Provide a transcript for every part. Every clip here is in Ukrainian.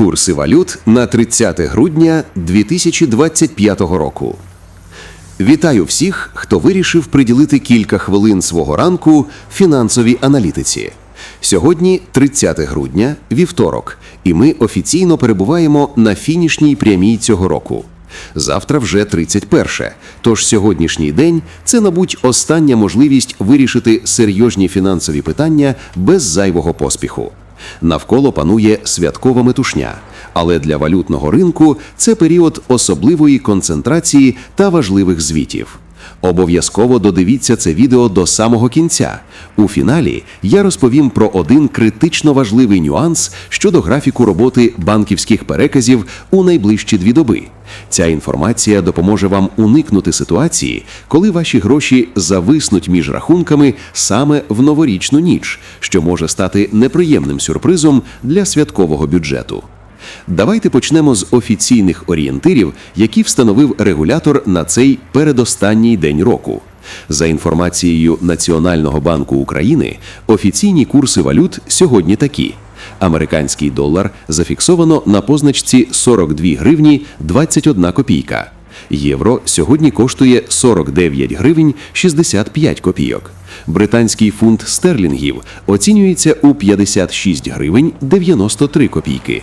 Курси валют на 30 грудня 2025 року. Вітаю всіх, хто вирішив приділити кілька хвилин свого ранку фінансовій аналітиці. Сьогодні 30 грудня, вівторок, і ми офіційно перебуваємо на фінішній прямій цього року. Завтра вже 31. Тож сьогоднішній день це, мабуть, остання можливість вирішити серйозні фінансові питання без зайвого поспіху. Навколо панує святкова метушня, але для валютного ринку це період особливої концентрації та важливих звітів. Обов'язково додивіться це відео до самого кінця. У фіналі я розповім про один критично важливий нюанс щодо графіку роботи банківських переказів у найближчі дві доби. Ця інформація допоможе вам уникнути ситуації, коли ваші гроші зависнуть між рахунками саме в новорічну ніч, що може стати неприємним сюрпризом для святкового бюджету. Давайте почнемо з офіційних орієнтирів, які встановив регулятор на цей передостанній день року. За інформацією Національного банку України, офіційні курси валют сьогодні такі: американський долар зафіксовано на позначці 42 гривні 21 копійка. Євро сьогодні коштує 49 гривень 65 копійок. Британський фунт стерлінгів оцінюється у 56 гривень 93 копійки.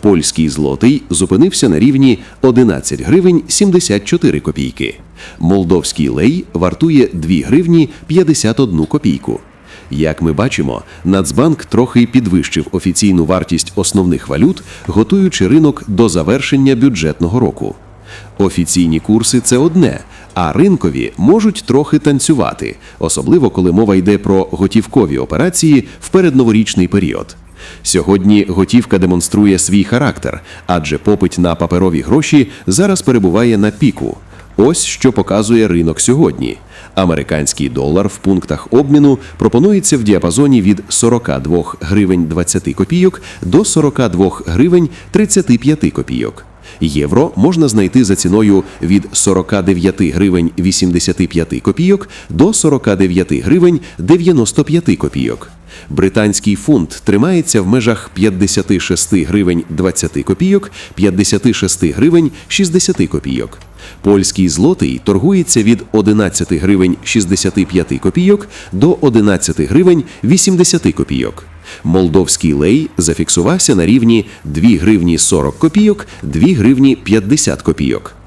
Польський злотий зупинився на рівні 11 гривень 74 копійки. Молдовський лей вартує 2 гривні 51 копійку. Як ми бачимо, Нацбанк трохи підвищив офіційну вартість основних валют, готуючи ринок до завершення бюджетного року. Офіційні курси це одне, а ринкові можуть трохи танцювати, особливо коли мова йде про готівкові операції в передноворічний період. Сьогодні готівка демонструє свій характер, адже попит на паперові гроші зараз перебуває на піку. Ось що показує ринок сьогодні. Американський долар в пунктах обміну пропонується в діапазоні від 42 гривень 20 копійок до 42 гривень 35 копійок. Євро можна знайти за ціною від 49 гривень 85 копійок до 49 гривень 95 копійок. Британський фунт тримається в межах 56 гривень 20 копійок, 56 гривень 60 копійок. Польський злотий торгується від 11 гривень 65 копійок до 11 гривень 80 копійок. Молдовський лей зафіксувався на рівні 2 гривні 40 копійок, 2 гривні 50 копійок.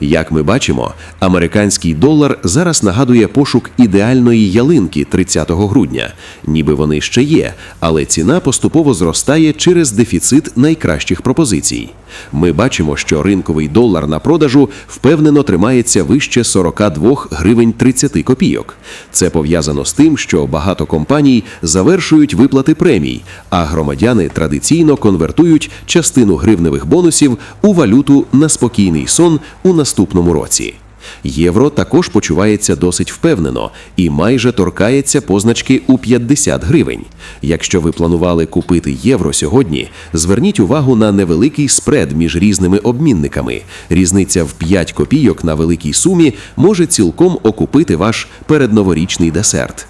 Як ми бачимо, американський долар зараз нагадує пошук ідеальної ялинки 30 грудня, ніби вони ще є, але ціна поступово зростає через дефіцит найкращих пропозицій. Ми бачимо, що ринковий долар на продажу впевнено тримається вище 42 гривень 30 копійок. Це пов'язано з тим, що багато компаній завершують виплати премій, а громадяни традиційно конвертують частину гривневих бонусів у валюту на спокійний сон у наступному році. Євро також почувається досить впевнено і майже торкається позначки у 50 гривень. Якщо ви планували купити євро сьогодні, зверніть увагу на невеликий спред між різними обмінниками. Різниця в 5 копійок на великій сумі може цілком окупити ваш передноворічний десерт.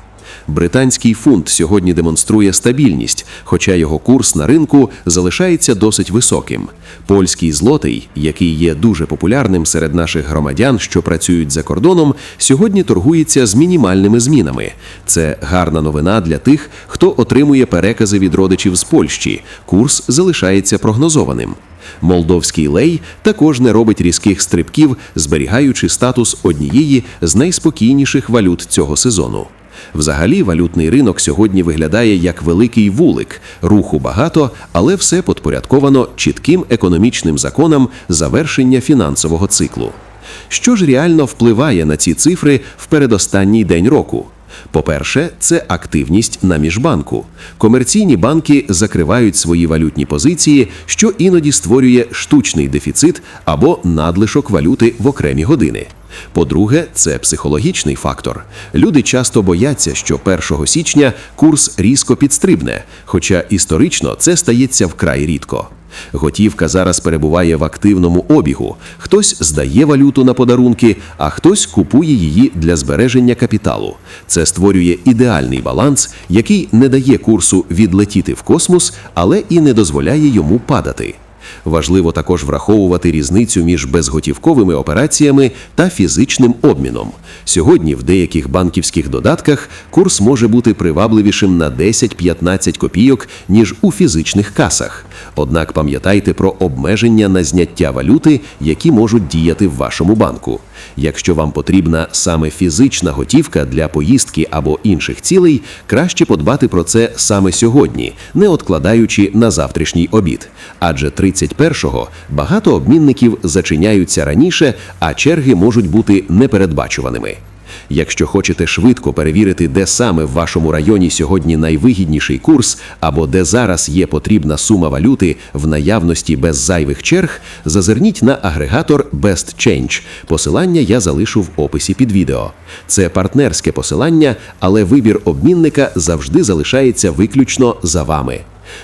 Британський фунт сьогодні демонструє стабільність, хоча його курс на ринку залишається досить високим. Польський злотий, який є дуже популярним серед наших громадян, що працюють за кордоном, сьогодні торгується з мінімальними змінами. Це гарна новина для тих, хто отримує перекази від родичів з Польщі. Курс залишається прогнозованим. Молдовський лей також не робить різких стрибків, зберігаючи статус однієї з найспокійніших валют цього сезону. Взагалі, валютний ринок сьогодні виглядає як великий вулик. Руху багато, але все підпорядковано чітким економічним законам завершення фінансового циклу. Що ж реально впливає на ці цифри в передостанній день року? По-перше, це активність на міжбанку. Комерційні банки закривають свої валютні позиції, що іноді створює штучний дефіцит або надлишок валюти в окремі години. По-друге, це психологічний фактор. Люди часто бояться, що 1 січня курс різко підстрибне, хоча історично це стається вкрай рідко. Готівка зараз перебуває в активному обігу. Хтось здає валюту на подарунки, а хтось купує її для збереження капіталу. Це створює ідеальний баланс, який не дає курсу відлетіти в космос, але і не дозволяє йому падати. Важливо також враховувати різницю між безготівковими операціями та фізичним обміном. Сьогодні в деяких банківських додатках курс може бути привабливішим на 10-15 копійок, ніж у фізичних касах. Однак пам'ятайте про обмеження на зняття валюти, які можуть діяти в вашому банку. Якщо вам потрібна саме фізична готівка для поїздки або інших цілей, краще подбати про це саме сьогодні, не откладаючи на завтрашній обід. Адже 31-го багато обмінників зачиняються раніше, а черги можуть бути непередбачуваними. Якщо хочете швидко перевірити, де саме в вашому районі сьогодні найвигідніший курс, або де зараз є потрібна сума валюти в наявності без зайвих черг, зазирніть на агрегатор Best Change. Посилання я залишу в описі під відео. Це партнерське посилання, але вибір обмінника завжди залишається виключно за вами.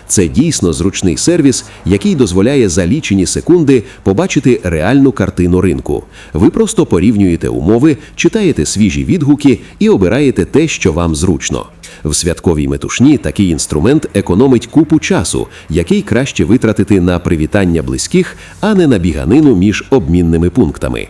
Це дійсно зручний сервіс, який дозволяє за лічені секунди побачити реальну картину ринку. Ви просто порівнюєте умови, читаєте свіжі відгуки і обираєте те, що вам зручно. В святковій метушні такий інструмент економить купу часу, який краще витратити на привітання близьких, а не на біганину між обмінними пунктами.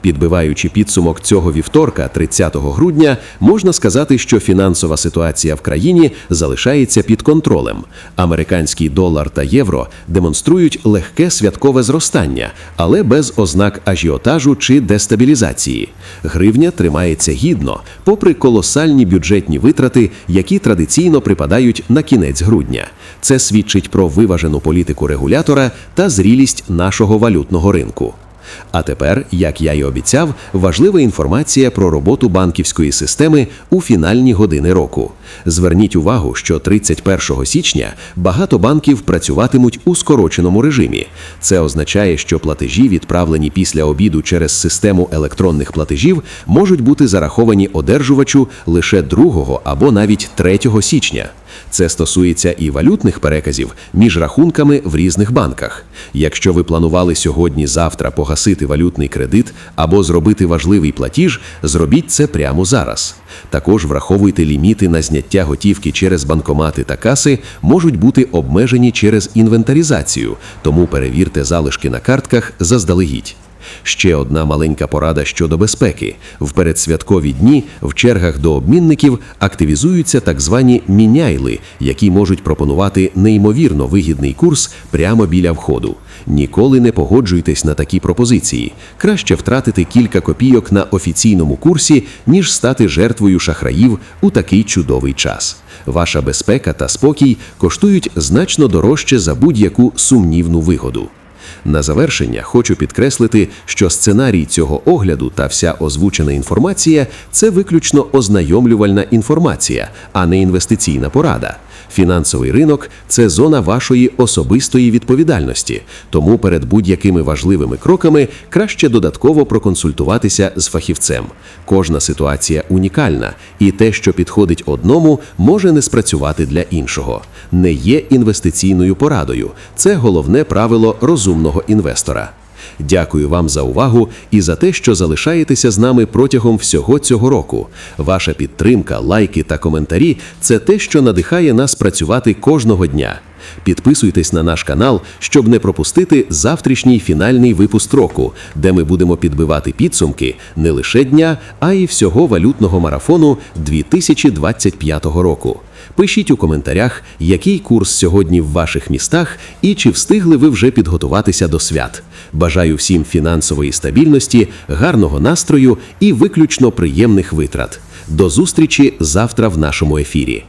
Підбиваючи підсумок цього вівторка, 30 грудня, можна сказати, що фінансова ситуація в країні залишається під контролем. Американський долар та євро демонструють легке святкове зростання, але без ознак ажіотажу чи дестабілізації. Гривня тримається гідно, попри колосальні бюджетні витрати, які традиційно припадають на кінець грудня. Це свідчить про виважену політику регулятора та зрілість нашого валютного ринку. А тепер, як я й обіцяв, важлива інформація про роботу банківської системи у фінальні години року. Зверніть увагу, що 31 січня багато банків працюватимуть у скороченому режимі. Це означає, що платежі, відправлені після обіду через систему електронних платежів, можуть бути зараховані одержувачу лише 2 або навіть 3 січня. Це стосується і валютних переказів між рахунками в різних банках. Якщо ви планували сьогодні-завтра погасити валютний кредит або зробити важливий платіж, зробіть це прямо зараз. Також враховуйте ліміти на зняття готівки через банкомати та каси можуть бути обмежені через інвентаризацію, тому перевірте залишки на картках заздалегідь. Ще одна маленька порада щодо безпеки. В передсвяткові дні в чергах до обмінників активізуються так звані міняйли, які можуть пропонувати неймовірно вигідний курс прямо біля входу. Ніколи не погоджуйтесь на такі пропозиції. Краще втратити кілька копійок на офіційному курсі, ніж стати жертвою шахраїв у такий чудовий час. Ваша безпека та спокій коштують значно дорожче за будь-яку сумнівну вигоду. На завершення хочу підкреслити, що сценарій цього огляду та вся озвучена інформація це виключно ознайомлювальна інформація, а не інвестиційна порада. Фінансовий ринок це зона вашої особистої відповідальності, тому перед будь-якими важливими кроками краще додатково проконсультуватися з фахівцем. Кожна ситуація унікальна, і те, що підходить одному, може не спрацювати для іншого. Не є інвестиційною порадою. Це головне правило розумного інвестора. Дякую вам за увагу і за те, що залишаєтеся з нами протягом всього цього року. Ваша підтримка, лайки та коментарі це те, що надихає нас працювати кожного дня. Підписуйтесь на наш канал, щоб не пропустити завтрашній фінальний випуск року, де ми будемо підбивати підсумки не лише дня, а й всього валютного марафону 2025 року. Пишіть у коментарях, який курс сьогодні в ваших містах і чи встигли ви вже підготуватися до свят. Бажаю всім фінансової стабільності, гарного настрою і виключно приємних витрат. До зустрічі завтра в нашому ефірі.